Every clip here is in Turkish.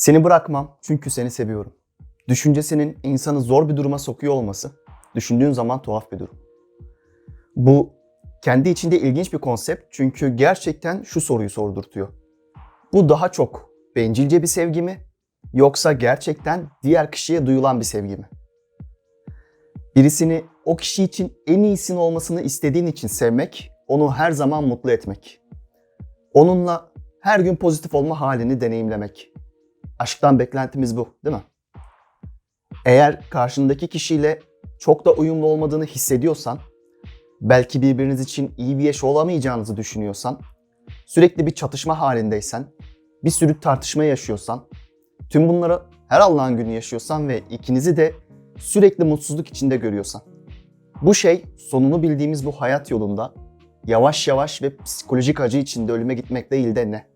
Seni bırakmam çünkü seni seviyorum. Düşüncesinin insanı zor bir duruma sokuyor olması, düşündüğün zaman tuhaf bir durum. Bu kendi içinde ilginç bir konsept çünkü gerçekten şu soruyu sordurtuyor. Bu daha çok bencilce bir sevgi mi yoksa gerçekten diğer kişiye duyulan bir sevgi mi? Birisini o kişi için en iyisinin olmasını istediğin için sevmek, onu her zaman mutlu etmek. Onunla her gün pozitif olma halini deneyimlemek. Aşktan beklentimiz bu, değil mi? Eğer karşındaki kişiyle çok da uyumlu olmadığını hissediyorsan, belki birbiriniz için iyi bir eş olamayacağınızı düşünüyorsan, sürekli bir çatışma halindeysen, bir sürü tartışma yaşıyorsan, tüm bunları her Allah'ın günü yaşıyorsan ve ikinizi de sürekli mutsuzluk içinde görüyorsan. Bu şey sonunu bildiğimiz bu hayat yolunda yavaş yavaş ve psikolojik acı içinde ölüme gitmek değil de ne?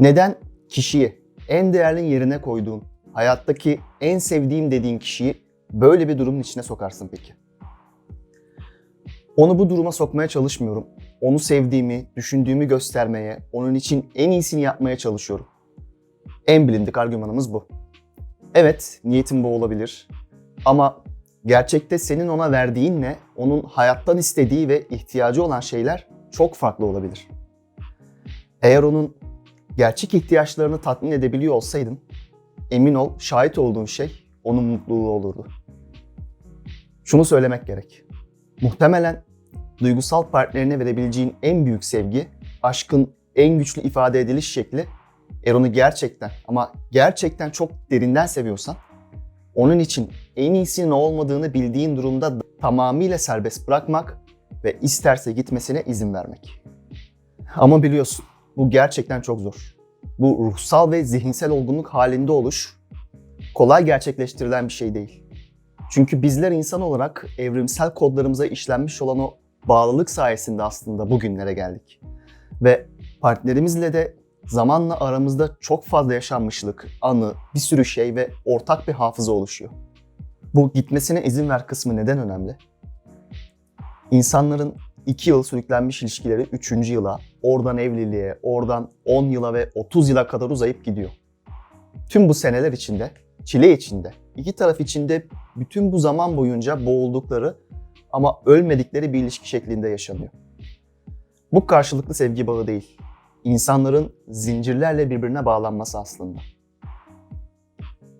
Neden kişiyi en değerli yerine koyduğun, hayattaki en sevdiğim dediğin kişiyi böyle bir durumun içine sokarsın peki? Onu bu duruma sokmaya çalışmıyorum. Onu sevdiğimi, düşündüğümü göstermeye, onun için en iyisini yapmaya çalışıyorum. En bilindik argümanımız bu. Evet, niyetim bu olabilir. Ama gerçekte senin ona verdiğinle onun hayattan istediği ve ihtiyacı olan şeyler çok farklı olabilir. Eğer onun gerçek ihtiyaçlarını tatmin edebiliyor olsaydın, emin ol şahit olduğun şey onun mutluluğu olurdu. Şunu söylemek gerek. Muhtemelen duygusal partnerine verebileceğin en büyük sevgi, aşkın en güçlü ifade ediliş şekli eğer onu gerçekten ama gerçekten çok derinden seviyorsan onun için en iyisinin olmadığını bildiğin durumda tamamıyla serbest bırakmak ve isterse gitmesine izin vermek. Ama biliyorsun bu gerçekten çok zor. Bu ruhsal ve zihinsel olgunluk halinde oluş kolay gerçekleştirilen bir şey değil. Çünkü bizler insan olarak evrimsel kodlarımıza işlenmiş olan o bağlılık sayesinde aslında bugünlere geldik. Ve partnerimizle de zamanla aramızda çok fazla yaşanmışlık, anı, bir sürü şey ve ortak bir hafıza oluşuyor. Bu gitmesine izin ver kısmı neden önemli? İnsanların 2 yıl sürüklenmiş ilişkileri 3. yıla, oradan evliliğe, oradan 10 yıla ve 30 yıla kadar uzayıp gidiyor. Tüm bu seneler içinde, çile içinde, iki taraf içinde bütün bu zaman boyunca boğuldukları ama ölmedikleri bir ilişki şeklinde yaşanıyor. Bu karşılıklı sevgi bağı değil, insanların zincirlerle birbirine bağlanması aslında.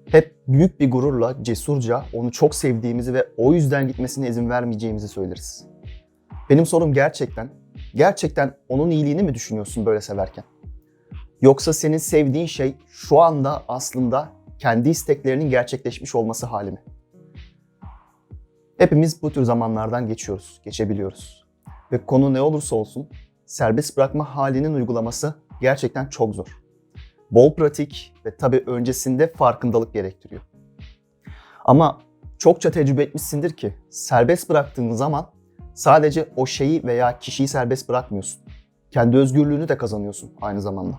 Hep büyük bir gururla, cesurca onu çok sevdiğimizi ve o yüzden gitmesine izin vermeyeceğimizi söyleriz. Benim sorum gerçekten, gerçekten onun iyiliğini mi düşünüyorsun böyle severken? Yoksa senin sevdiğin şey şu anda aslında kendi isteklerinin gerçekleşmiş olması hali mi? Hepimiz bu tür zamanlardan geçiyoruz, geçebiliyoruz. Ve konu ne olursa olsun serbest bırakma halinin uygulaması gerçekten çok zor. Bol pratik ve tabii öncesinde farkındalık gerektiriyor. Ama çokça tecrübe etmişsindir ki serbest bıraktığın zaman sadece o şeyi veya kişiyi serbest bırakmıyorsun. Kendi özgürlüğünü de kazanıyorsun aynı zamanda.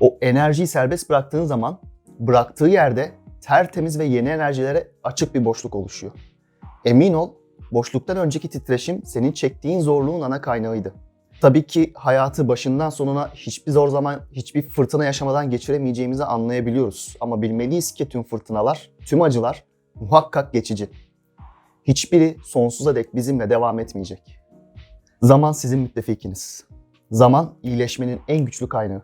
O enerjiyi serbest bıraktığın zaman bıraktığı yerde tertemiz ve yeni enerjilere açık bir boşluk oluşuyor. Emin ol, boşluktan önceki titreşim senin çektiğin zorluğun ana kaynağıydı. Tabii ki hayatı başından sonuna hiçbir zor zaman, hiçbir fırtına yaşamadan geçiremeyeceğimizi anlayabiliyoruz. Ama bilmeliyiz ki tüm fırtınalar, tüm acılar muhakkak geçici. Hiçbiri sonsuza dek bizimle devam etmeyecek. Zaman sizin müttefikiniz. Zaman iyileşmenin en güçlü kaynağı.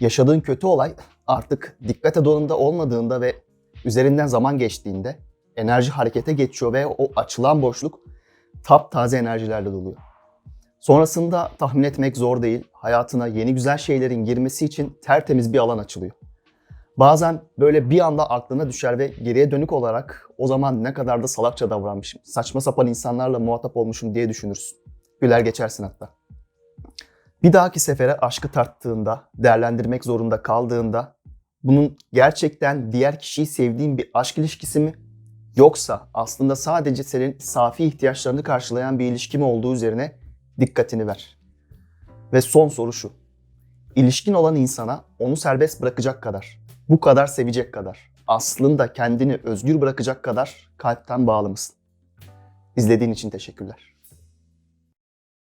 Yaşadığın kötü olay artık dikkat odağında olmadığında ve üzerinden zaman geçtiğinde enerji harekete geçiyor ve o açılan boşluk taptaze enerjilerle doluyor. Sonrasında tahmin etmek zor değil, hayatına yeni güzel şeylerin girmesi için tertemiz bir alan açılıyor. Bazen böyle bir anda aklına düşer ve geriye dönük olarak o zaman ne kadar da salakça davranmışım, saçma sapan insanlarla muhatap olmuşum diye düşünürsün. Güler geçersin hatta. Bir dahaki sefere aşkı tarttığında, değerlendirmek zorunda kaldığında bunun gerçekten diğer kişiyi sevdiğin bir aşk ilişkisi mi yoksa aslında sadece senin safi ihtiyaçlarını karşılayan bir ilişki mi olduğu üzerine dikkatini ver. Ve son soru şu. İlişkin olan insana onu serbest bırakacak kadar, bu kadar sevecek kadar, aslında kendini özgür bırakacak kadar kalpten bağlı mısın? İzlediğin için teşekkürler.